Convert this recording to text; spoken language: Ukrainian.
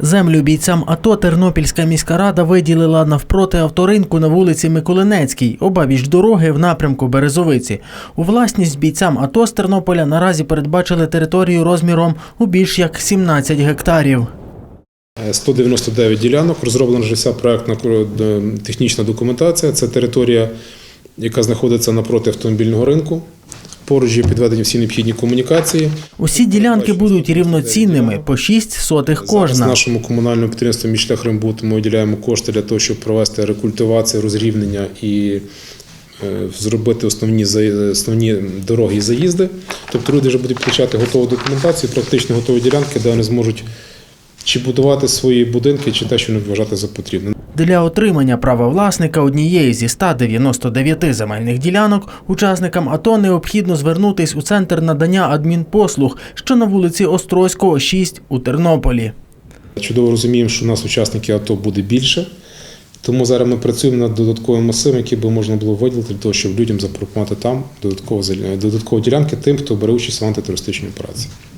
Землю бійцям АТО Тернопільська міська рада виділила навпроти авторинку на вулиці Миколинецькій, обабіч дороги в напрямку Березовиці. У власність бійцям АТО з Тернополя наразі передбачили територію розміром у більш як 17 гектарів. 199 ділянок, розроблена вже вся проектна е, технічна документація. Це територія, яка знаходиться напроти автомобільного ринку. Поруч є підведені всі необхідні комунікації. Усі ділянки будуть рівноцінними по 6 сотих Зараз кожна. нашому комунальному підприємству «Мішлях Римбут» ми виділяємо кошти для того, щоб провести рекультивацію, розрівнення і е, зробити основні, основні дороги і заїзди. Тобто люди вже будуть получати готову документацію, практично готові ділянки, де вони зможуть чи будувати свої будинки, чи те, що вони вважати за потрібне. Для отримання права власника однієї зі 199 земельних ділянок учасникам АТО необхідно звернутись у центр надання адмінпослуг, що на вулиці Острозького, 6 у Тернополі. Чудово розуміємо, що у нас учасників АТО буде більше. Тому зараз ми працюємо над додатковим масивом, який би можна було виділити для того, щоб людям запропонувати там додаткові ділянки тим, хто бере участь в антитерористичній операції.